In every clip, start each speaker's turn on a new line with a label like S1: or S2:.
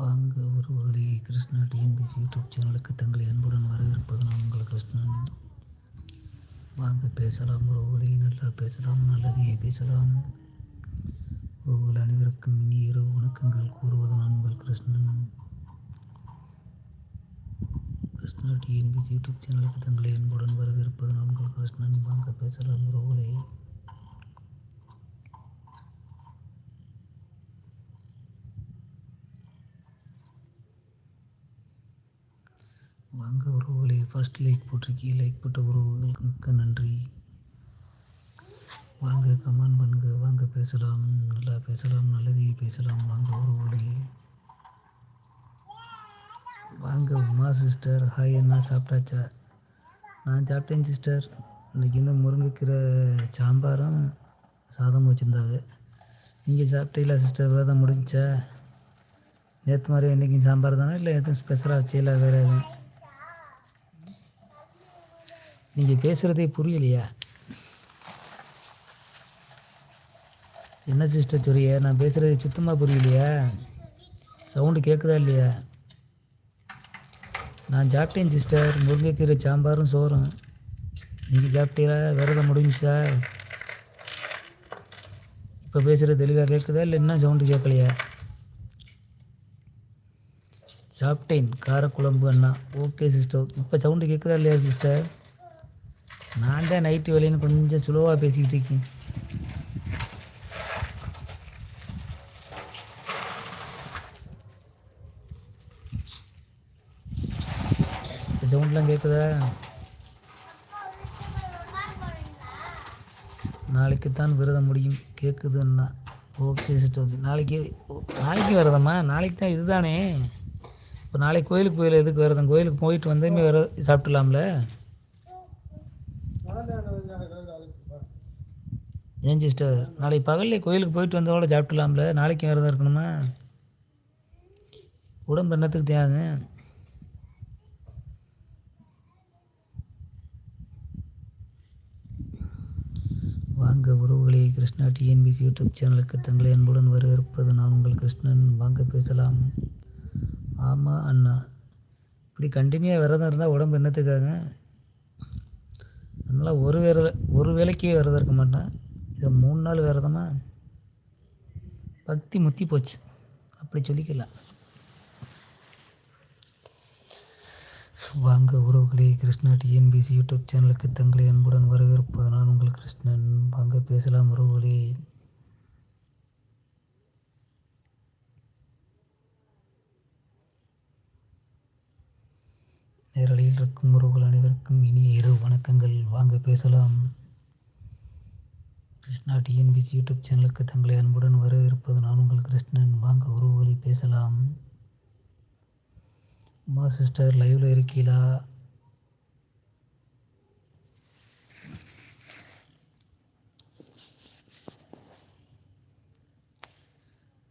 S1: வாங்க உறவுகளே. Krishna TNPSC YouTube சேனலுக்கு தங்களை அன்புடன் வரவேற்பது நான் உங்கள் கிருஷ்ணன். வாங்க பேசலாம் உறவுகளே. நல்லா பேசலாம் நல்லதையே பேசலாம். உறவுகள் அனைவருக்கும் இனி இரவு வணக்கங்கள் கூறுவது நான் உங்கள் கிருஷ்ணன். கிருஷ்ணா டிஎன்பிசி யூடியூப் சேனலுக்கு தங்களை அன்புடன் வரவேற்பது நான் உங்கள் கிருஷ்ணன். வாங்க பேசலாம் உறவுகளே வாங்க உறவுகளே ஃபர்ஸ்ட் லைக் போட்டிருக்கீங்க லைக் போட்ட உறவுகளுக்கு மிக்க நன்றி. வாங்க கமெண்ட் பண்ணுங்க வாங்க பேசலாம். நல்லா பேசலாம் நல்லதே பேசலாம். வாங்க உறவுகளே வாங்க உமா சிஸ்டர் ஹாய் என்ன சாப்பிட்டாச்சா? நான் சாப்பிட்டேன் சிஸ்டர் இன்னைக்கு வந்து முருங்கைக்கீரை சாம்பாரும் சாதம் வச்சுருந்தாங்க. நீங்கள் சாப்பிட்டீங்களா சிஸ்டர் விரதம் முடிஞ்சா? நேற்று மாதிரி இன்றைக்கும் சாம்பார் தானே? இல்லை எதுவும் ஸ்பெஷலாக வச்சீங்களா வேறு எதுவும்? நீங்கள் பேசுகிறதே புரியலையா? என்ன சிஸ்டர் சொல்றிய நான் பேசுகிறது சுத்தமாக புரியலையா? சவுண்டு கேட்குதா இல்லையா? நான் சாப்பிட்டேன் சிஸ்டர். முருங்கைக்கீரை சாம்பாரும் சோறும். நீங்கள் சாப்பிட்டீங்களா? விரதம் முடிஞ்சா இப்போ பேசுகிறது தெளிவாக கேட்குதா இல்லை என்ன சவுண்டு கேட்கலையா சாப்பிட்டேன். காரக்குழம்பு அண்ணா. Okay sister. இப்போ சவுண்டு கேட்குதா இல்லையா சிஸ்டர்? நான் தான் நைட்டு வேலைன்னு கொஞ்சம் ஸ்லோவாக பேசிக்கிட்டு இருக்கேன். சவுண்ட்லாம் கேட்குதா நாளைக்கு தான் விரதம் முடியும். கேட்குதுன்னா ஓகே சிஸ்டர் நாளைக்கு நாளைக்கு வரதம்மா நாளைக்கு தான் இதுதானே? இப்போ நாளைக்கு கோயிலுக்கு போயில எதுக்கு விரதம்? கோயிலுக்கு போயிட்டு வந்தேமே விர சாப்பிட்டுலாம்ல? ஏன் சிஸ்டர் நாளைக்கு பகல்ல கோயிலுக்கு போயிட்டு வந்தவோட சாப்பிட்டுலாம்ல நாளைக்கு வேறு தான் இருக்கணுமா? உடம்பு என்னத்துக்கு தேவை வாங்க உறவுகளே கிருஷ்ணா டிஎன்பிசி யூடியூப் சேனலுக்கு தங்களை அன்புடன் வரவேற்பது நான் உங்கள் கிருஷ்ணன். வாங்க பேசலாம். ஆமாம் அண்ணா. இப்படி கண்டினியூவாக விரதம் இருந்தால் உடம்பு என்னத்துக்காக? அதனால் ஒரு வேற ஒரு வேலைக்கே விரதம் இருக்க மாட்டேன் இது மூணு நாள் விரதமா பக்தி முத்தி போச்சு. அப்படி சொல்லிக்கலாம் வாங்க உறவுகளே கிருஷ்ணா டிஎன்பிசி யூடியூப் சேனலுக்கு தங்களை அன்புடன் வரவேற்பது நான் உங்கள் கிருஷ்ணன். வாங்க பேசலாம் உறவுகளே. நேரலையில் இருக்கும் உறவுகள் அனைவருக்கும் இனிய இரவு வணக்கங்கள். வாங்க பேசலாம். கிருஷ்ணா டிஎன்பிசி யூடியூப் சேனலுக்கு தங்களை அன்புடன் வரவேற்பது நான் உங்கள் கிருஷ்ணன். வாங்க உறவுகளை பேசலாம். அம்மா சிஸ்டர் லைவில் இருக்கீங்களா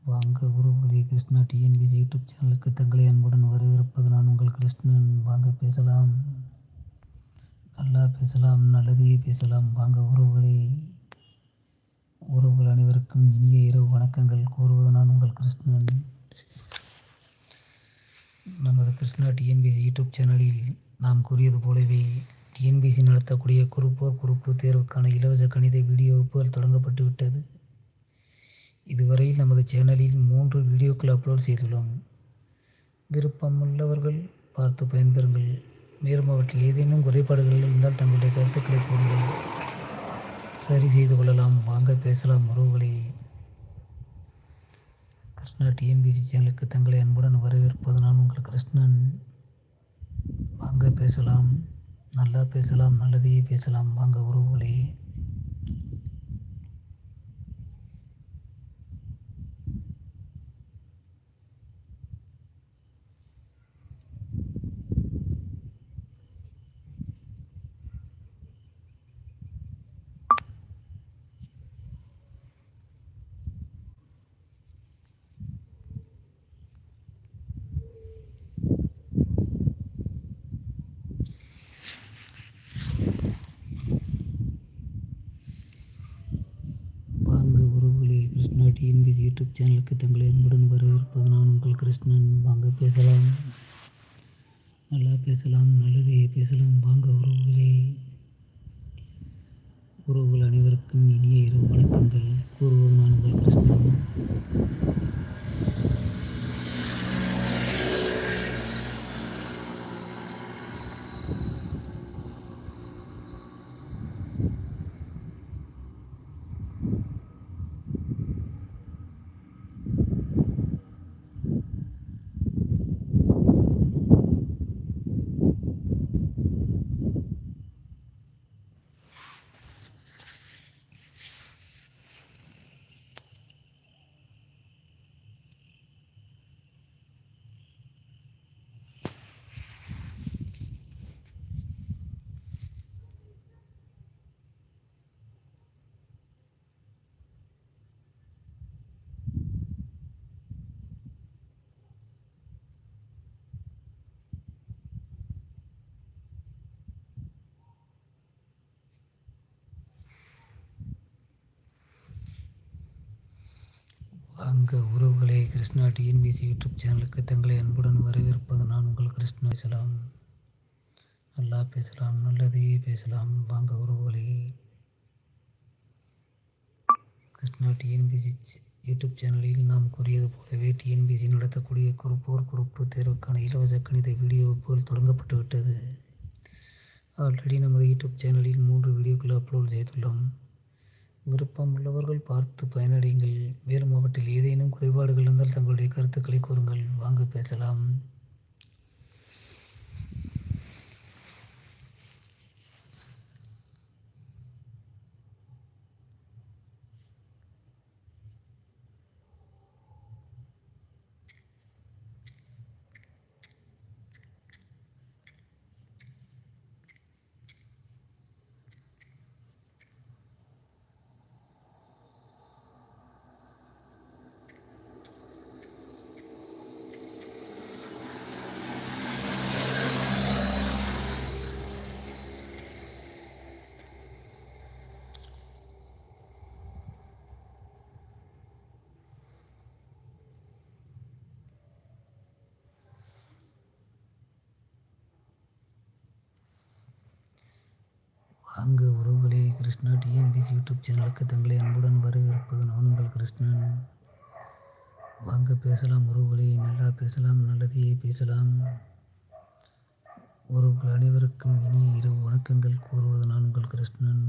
S1: வாங்க உருவலி கிருஷ்ணா டிஎன்பிசி யூடியூப் சேனலுக்கு தங்களை அன்புடன் வரவேற்பது நான் உங்கள் கிருஷ்ணன். வாங்க பேசலாம். நல்லா பேசலாம் நல்லதையே பேசலாம். வாங்க உறவுகளே உறவுகள் அனைவருக்கும் இனிய இரவு வணக்கங்கள் கூறுவது நான் உங்கள் கிருஷ்ணன். நமது கிருஷ்ணா டிஎன்பிசி யூடியூப் சேனலில் நாம் கூறியது போலவே டிஎன்பிசி நடத்தக்கூடிய குறுப்போர் குறுப்பு தேர்வுக்கான இலவச கணித வீடியோ வகுப்புகள் தொடங்கப்பட்டு விட்டது. இதுவரையில் நமது சேனலில் மூன்று வீடியோக்கள் அப்லோட் செய்துள்ளோம். விருப்பமுள்ளவர்கள் பார்த்து பயன்பெறுங்கள். மேலும் அவற்றில் ஏதேனும் குறைபாடுகள் இருந்தால் தங்களுடைய கருத்துக்களை கூறுங்கள். சரி செய்து கொள்ளலாம். வாங்க பேசலாம். உறவுகளே கிருஷ்ணா டிஎன்பிசி சேனலுக்கு தங்களை அன்புடன் வரவேற்பது நான் உங்கள் கிருஷ்ணன். வாங்க பேசலாம். நல்லா பேசலாம் நல்லதையே பேசலாம். வாங்க உறவுகளே வாங்க உறவுகளே கிருஷ்ணா டிஎன்பிசி யூடியூப் சேனலுக்கு தங்களை அன்புடன் வரவேற்பது நான் உங்கள் கிருஷ்ணன். வாங்க பேசலாம். நல்லா பேசலாம் நல்லதே பேசலாம். வாங்க உறவுகளே. உறவுகள் அனைவருக்கும் இனிய இரவு வணக்கங்கள். கூறுவது நான் உங்கள் கிருஷ்ணன். வாங்க உறவுகளே கிருஷ்ணா டிஎன்பிசி யூடியூப் சேனலுக்கு தங்களை அன்புடன் வரவேற்பது நான் உங்கள் கிருஷ்ணா. பேசலாம். நல்லா பேசலாம். நல்லதையே பேசலாம். வாங்க உறவுகளே. கிருஷ்ணா டிஎன்பிசி யூடியூப் சேனலில் நாம் கூறியது போலவே டிஎன்பிசி நடத்தக்கூடிய குறுப்போர் குறுப்பு தேர்வுக்கான இலவச கணித வீடியோ போல் தொடங்கப்பட்டு விட்டது. ஆல்ரெடி நமது யூடியூப் சேனலில் மூன்று வீடியோக்கள் அப்லோட் செய்துள்ளோம். விருப்பம் உள்ளவர்கள் பார்த்து பயனடையுங்கள். மேலும் அவற்றில் ஏதேனும் குறைபாடுகள் இருந்தால் தங்களுடைய கருத்துக்களை கூறுங்கள். வாங்க பேசலாம். வாங்க உறவுகளே கிருஷ்ணா டிஎன்பிசி யூடியூப் சேனலுக்கு தங்களை அன்புடன் வரவேற்பது நான் உங்கள் கிருஷ்ணன். வாங்க பேசலாம் உறவுகளே நல்லா பேசலாம் நல்லதையே பேசலாம். உறவுகள் அனைவருக்கும் இனிய இரவு வணக்கங்கள் கூறுவது நான் உங்கள் கிருஷ்ணன்.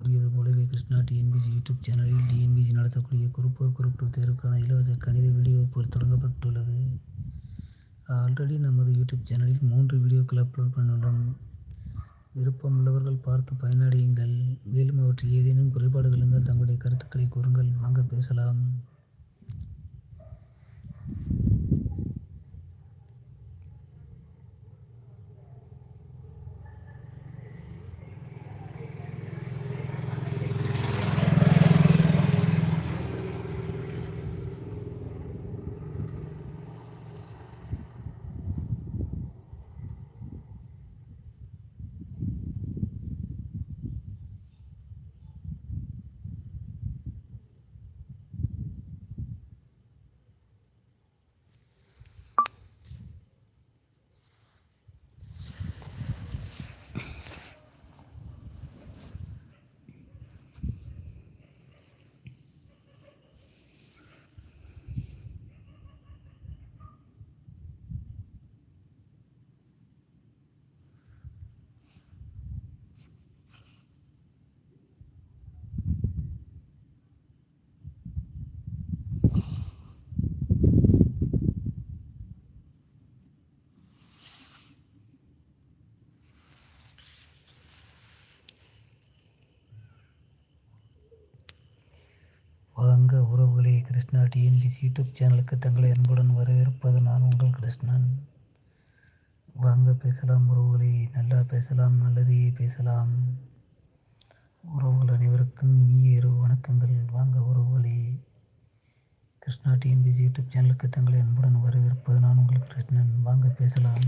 S1: கூறியது போலவே கிருஷ்ணா டிஎன்பிசி யூடியூப் சேனலில் டிஎன்பிசி நடத்தக்கூடிய குறுப்போர் குறுப்பு தேர்வுக்கான இலவச கணித வீடியோ தொடங்கப்பட்டுள்ளது. ஆல்ரெடி நமது யூடியூப் சேனலில் மூன்று வீடியோக்கள் அப்லோட் பண்ணியுள்ளோம். விருப்பமுள்ளவர்கள் பார்த்து பயனடையுங்கள். மேலும் அவற்றில் ஏதேனும் குறைபாடுகள் இருந்தால் தங்களுடைய கருத்துக்களை கூறுங்கள். வாங்க பேசலாம் வாங்க உறவுகளே கிருஷ்ணா டிஎன்பிசி யூடியூப் சேனலுக்கு தங்களை அன்புடன் வரவேற்பது நான் உங்கள் கிருஷ்ணன். வாங்க பேசலாம் உறவுகளே நல்லா பேசலாம் நல்லதே பேசலாம். உறவுகள் அனைவருக்கும் இனிய இரவு வணக்கங்கள். வாங்க உறவுகளே கிருஷ்ணா டிஎன்பிசி யூடியூப் சேனலுக்கு தங்களை அன்புடன் வரவேற்பது நான் உங்கள் கிருஷ்ணன். வாங்க பேசலாம்.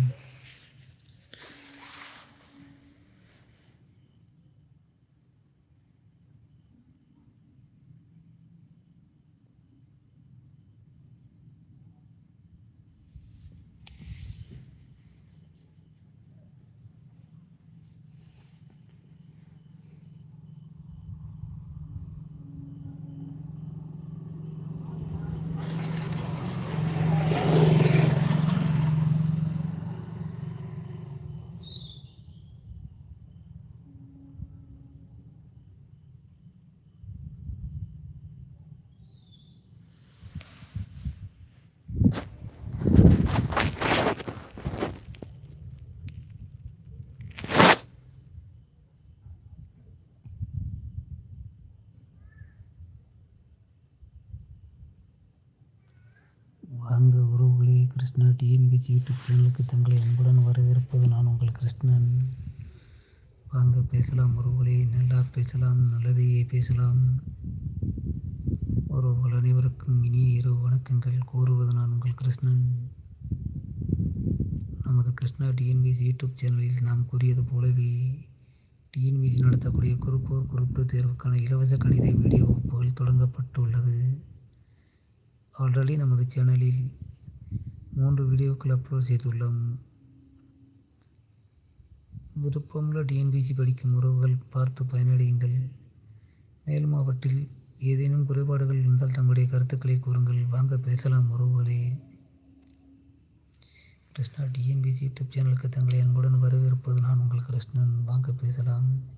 S1: கிருஷ்ணா டிஎன்பிசி யூடியூப் சேனலுக்கு தங்களை அன்புடன் வரவேற்பது நான் உங்கள் கிருஷ்ணன். வாங்க பேசலாம். ஒருவழி நல்லா பேசலாம். நல்லதையே பேசலாம். ஒருவர்கள் அனைவருக்கும் இனிய இரவு வணக்கங்கள். கூறுவது நான் உங்கள் கிருஷ்ணன். நமது கிருஷ்ணா டிஎன்பிசி யூடியூப் சேனலில் நாம் கூறியது போலவே டிஎன்பிசி நடத்தக்கூடிய குரூப் ஃபோர் குரூப் டூ தேர்வுக்கான இலவச கணித வீடியோ வகுப்புகள் தொடங்கப்பட்டுள்ளது. ஆல்ரெடி நமது சேனலில் மூன்று வீடியோக்கள் அப்லோட் செய்துள்ளோம். விருப்பமுள்ள டிஎன்பிசி படிக்கும் உறவுகள் பார்த்து பயனடையுங்கள். மேலும் அவற்றில் ஏதேனும் குறைபாடுகள் இருந்தால் தங்களுடைய கருத்துக்களை கூறுங்கள். வாங்க பேசலாம் உறவுகளே. கிருஷ்ணா டிஎன்பிசி யூடியூப் சேனலுக்கு தங்களை அன்புடன் வரவேற்பது நான் உங்கள் கிருஷ்ணன். வாங்க பேசலாம்.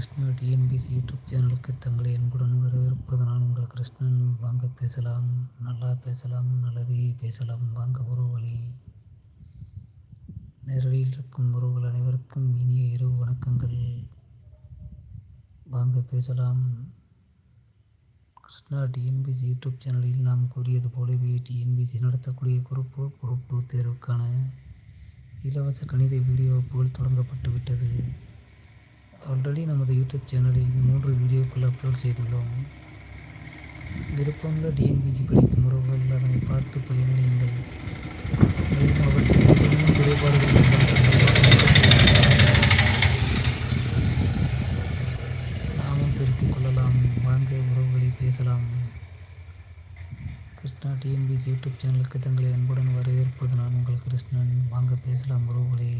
S1: கிருஷ்ணா டிஎன்பிசி யூடியூப் சேனலுக்கு தங்களை என்புடன் வரவேற்பது நான் உங்கள் கிருஷ்ணன் வாங்க பேசலாம். நல்லா பேசலாம் நல்லதையே பேசலாம். வாங்க உறவுகளே நேரடியில் இருக்கும் உறவுகள் அனைவருக்கும் இனிய இரவு வணக்கங்கள். வாங்க பேசலாம். கிருஷ்ணா டிஎன்பிசி யூடியூப் சேனலில் நாம் கூறியது போலவே டிஎன்பிசி நடத்தக்கூடிய குரூப் குரூப் டூ தேர்வுக்கான இலவச கணித வீடியோ வகுப்புகள் தொடங்கப்பட்டு விட்டது ஆல்ரெடி நமது யூடியூப் சேனலில் மூன்று வீடியோக்கள் அப்லோட் செய்துள்ளோம். விருப்பமுள்ள டிஎன்பிசி படிக்கும் உறவுகள் அதனை பார்த்து பயனடையுங்கள். மேலும் அவற்றில் குறைபாடுகள் நாமும் திருத்திக் கொள்ளலாம். வாங்க உறவுகளை பேசலாம். கிருஷ்ணா டிஎன்பிசி யூடியூப் சேனலுக்கு தங்களை அன்புடன் வரவேற்பது நான் உங்கள் கிருஷ்ணன் வாங்க பேசலாம் உறவுகளே.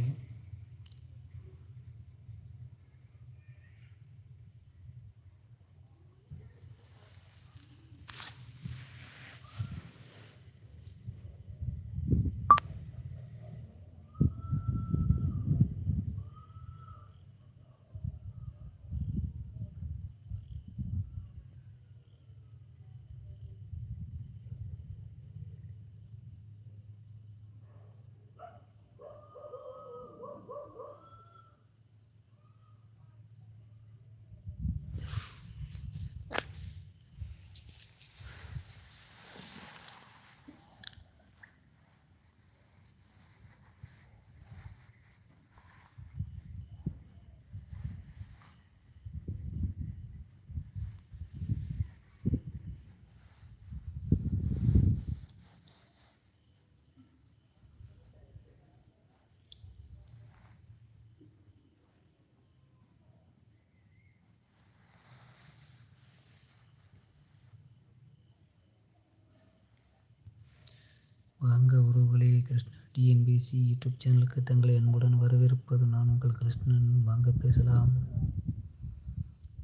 S1: வாங்க உறவுகளே கிருஷ்ணா டிஎன்பிசி யூடியூப் சேனலுக்கு தங்களை அன்புடன் வரவேற்பது நான் உங்கள் கிருஷ்ணன். வாங்க பேசலாம்.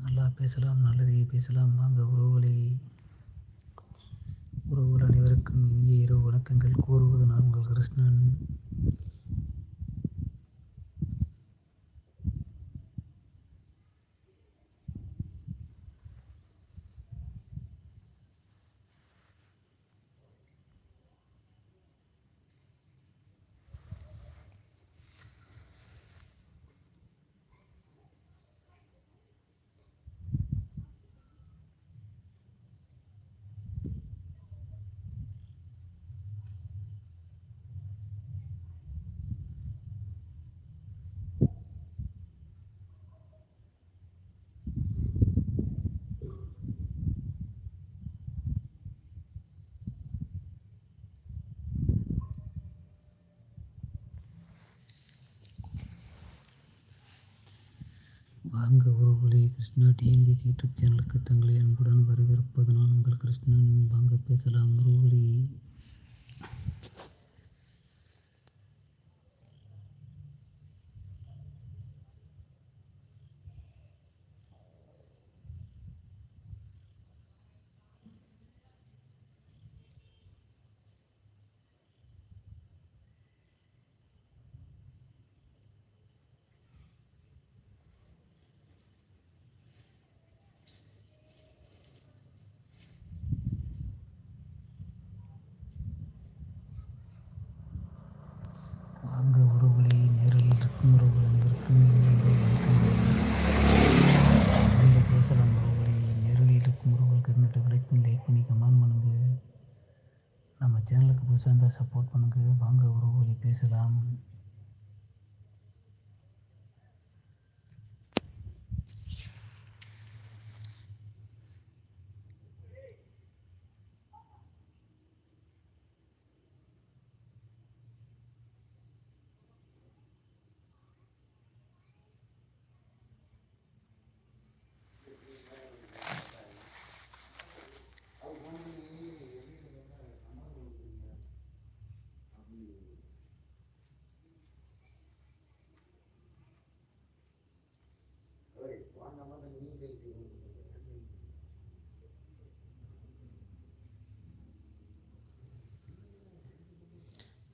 S1: நல்லா பேசலாம் நல்லதே பேசலாம். வாங்க உறவுகளே. உறவுகள் அனைவருக்கும் இனிய இரவு வணக்கங்கள். கூறுவது நான் உங்கள் கிருஷ்ணன். வாங்க உறவுகளே கிருஷ்ணா டிஎன்பிசி யூடியூப் சேனலுக்கு தங்களை அன்புடன் வரவேற்பது நான் உங்கள் கிருஷ்ணன் வாங்க பேசலாம். உறவுகளே வாங்க உறவுகளே நேரலில் இருக்கும் உறவுகள் அனைவருக்கும் இனிய இரவு வணக்கங்கள் வாங்க பேசலாம் உறவுகளே நேரலில் இருக்கும் உறவுகள் கருநட்டு விடைக்கும் லைக் பண்ணி கமெண்ட் பண்ணுங்க நம்ம சேனலுக்கு புதுசாக இருந்தால் சப்போர்ட் பண்ணுங்க வாங்க உறவுகளே பேசலாம்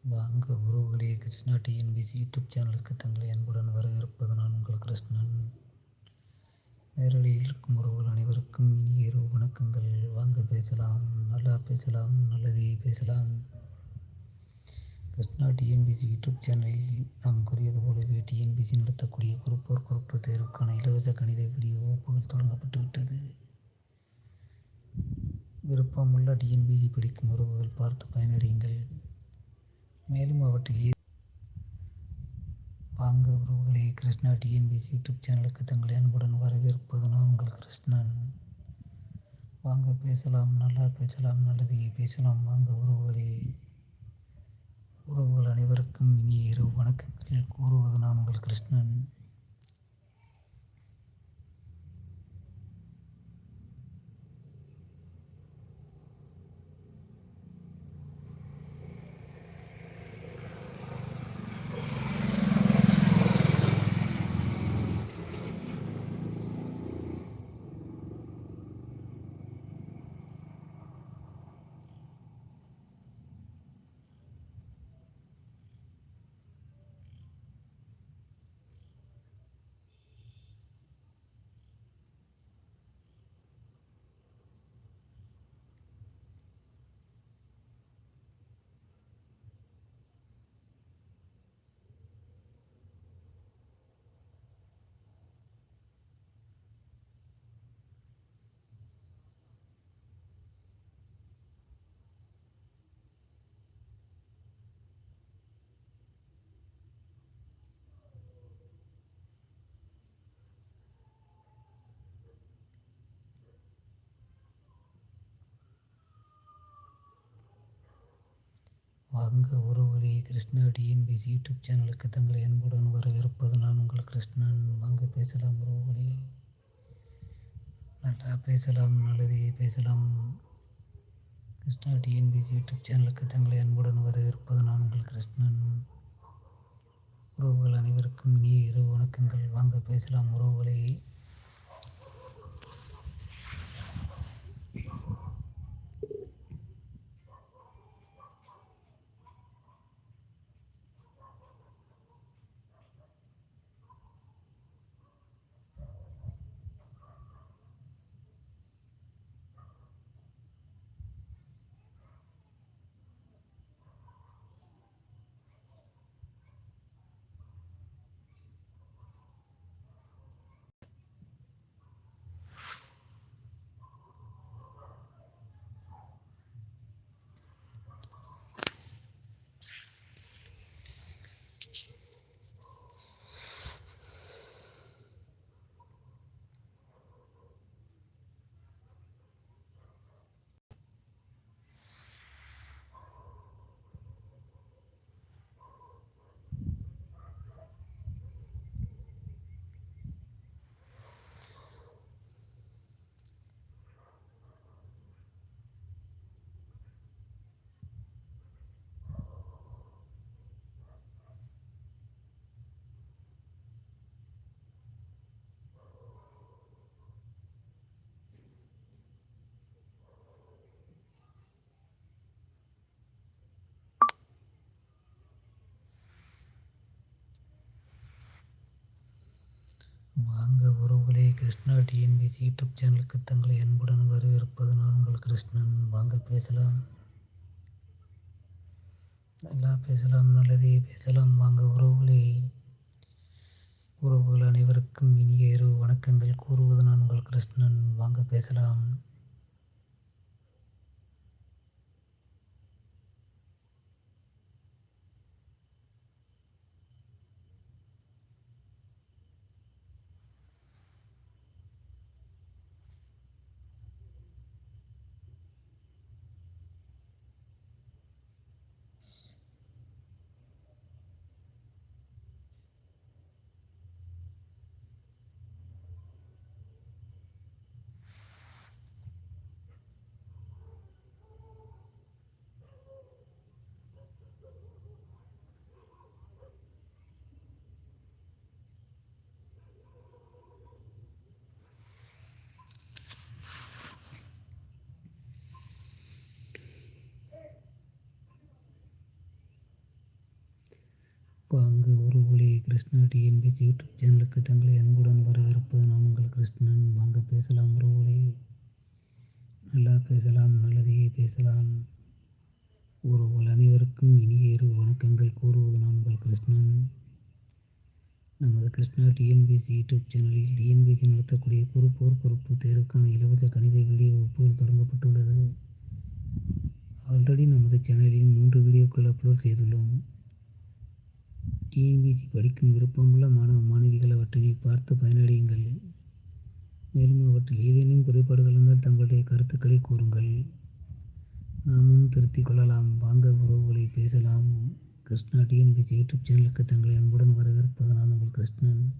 S1: வாங்க உறவுகளே கிருஷ்ணா டிஎன்பிசி யூடியூப் சேனலுக்கு தங்களை அன்புடன் வரவேற்பது நான் உங்கள் கிருஷ்ணன். நேரலையில் இருக்கும் உறவுகள் அனைவருக்கும் இனிய இரவு வணக்கங்கள். வாங்க பேசலாம். நல்லா பேசலாம் நல்லதே பேசலாம். கிருஷ்ணா டிஎன்பிசி யூடியூப் சேனலில் நாம் கூறியது போலவே டிஎன்பிசி நடத்தக்கூடிய குறுப்போர் குரூப்பு தேர்வுக்கான இலவச கணித வீடியோ வகுப்புகள் தொடங்கப்பட்டு விட்டது. விருப்பமுள்ள டிஎன்பிசி படிக்கும் உறவுகள் பார்த்து பயனடையுங்கள். மேலும் அவற்றில் வாங்க உறவுகளே கிருஷ்ணா டிஎன்பிசி யூடியூப் சேனலுக்கு தங்களை அன்புடன் வரவேற்பது நான் உங்கள் கிருஷ்ணன். வாங்க பேசலாம். நல்லா பேசலாம். நல்லதையே பேசலாம். வாங்க உறவுகளே உறவுகள் அனைவருக்கும் இனிய இரவு வணக்கங்கள். கூறுவது நான் உங்கள் கிருஷ்ணன். வாங்க உறவுகளே கிருஷ்ணா டிஎன்பிசி யூடியூப் சேனலுக்கு தங்களை அன்புடன் வரவேற்பது நான் உங்கள் கிருஷ்ணன். வாங்க பேசலாம் உறவுகளே. நல்லா பேசலாம் நல்லது பேசலாம். கிருஷ்ணா டிஎன்பிசி யூடியூப் சேனலுக்கு தங்களை அன்புடன் வரவேற்பது நான் உங்கள் கிருஷ்ணன். உறவுகள் அனைவருக்கும் இனிய இரவு வணக்கங்கள். வாங்க பேசலாம் உறவுகளே. கிருஷ்ணா டிஎன்பிசி யூடியூப் சேனலுக்கு தங்களை அன்புடன் வரவேற்பது நான் உங்கள் கிருஷ்ணன். வாங்க பேசலாம். நல்லா பேசலாம் நல்லதே பேசலாம். வாங்க உறவுகளே. உறவுகள் அனைவருக்கும் இனிய இரவு வணக்கங்கள் கூறுவது நான் உங்கள் கிருஷ்ணன். வாங்க பேசலாம். வாங்க உறவுகளே கிருஷ்ணா டிஎன்பிசி யூடியூப் சேனலுக்கு தங்களை அன்புடன் வரவேற்பது நான் உங்கள் கிருஷ்ணன். வாங்க பேசலாம் உறவுகளே நல்லா பேசலாம் நல்லதையே பேசலாம். உறவுகள் அனைவருக்கும் இனிய இரவு வணக்கங்கள் கூறுவது நான் உங்கள் கிருஷ்ணன். நமது கிருஷ்ணா டிஎன்பிசி யூடியூப் சேனலில் டிஎன்பிசி நடத்தக்கூடிய குறுப்போர் பொறுப்பு தேர்வுக்கான இலவச கணித வீடியோ வகுப்புகள் தொடங்கப்பட்டுள்ளது. ஆல்ரெடி நமது சேனலில் மூன்று வீடியோக்கள் அப்லோட் செய்துள்ளோம். டிஎன்பிசி படிக்கும் விருப்பமுள்ள மாணவ மாணவிகள் அவற்றினை பார்த்து பயனடையுங்கள். மேலும் அவற்றில் ஏதேனும் குறைபாடுகள் இருந்தால் தங்களுடைய கருத்துக்களை கூறுங்கள். நாமும் திருத்திக் கொள்ளலாம். வாங்க உறவுகளை பேசலாம். கிருஷ்ணா டிஎன்பிசி யூடியூப் சேனலுக்கு தங்களை அன்புடன் வரவேற்பது நான் உங்கள் கிருஷ்ணன்.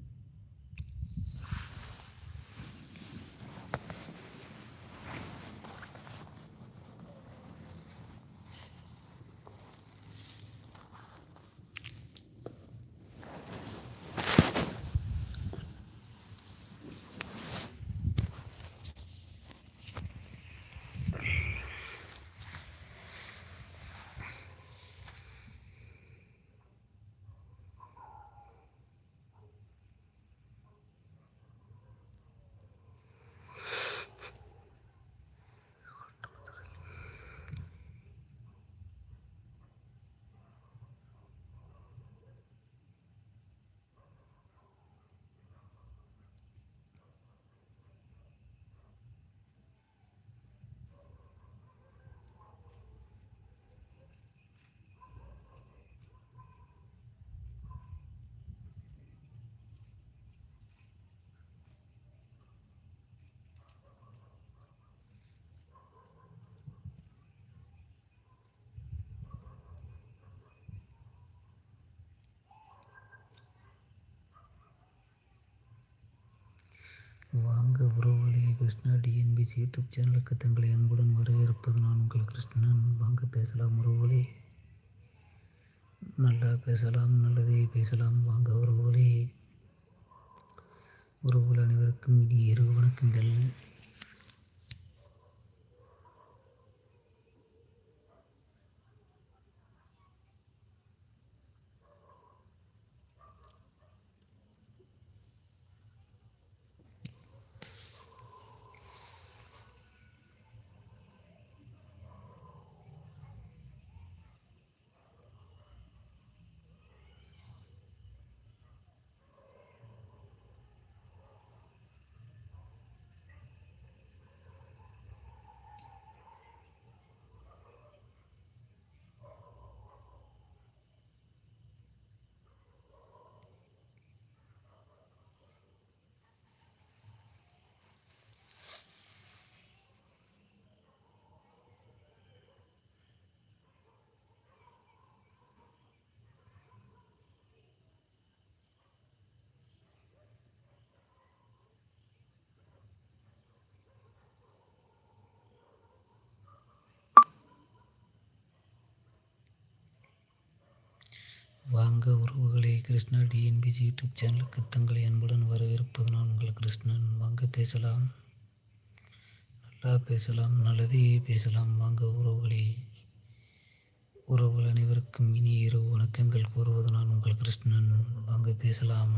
S1: வாங்க உறவுகளே கிருஷ்ணா டிஎன்பிசி யூடியூப் சேனலுக்கு தங்களை அன்புடன் வரவேற்பது நான் உங்கள் கிருஷ்ணன். வாங்க பேசலாம் உறவுகளே நல்லா பேசலாம் நல்லதே பேசலாம். வாங்க உறவுகளே உறவுகள் அனைவருக்கும் இனி இரவு வணக்கங்கள். கிருஷ்ணா டிஎன்பிசி யூடியூப் சேனலுக்கு தங்களை அன்புடன் வரவேற்பது நான் உங்கள் கிருஷ்ணன் வாங்க பேசலாம். நல்லா பேசலாம் நல்லதையே பேசலாம். வாங்க உறவுகளே உறவுகள் அனைவருக்கும் இனி இரவு வணக்கங்கள் கூறுவது நான் உங்கள் கிருஷ்ணன் வாங்க பேசலாம்.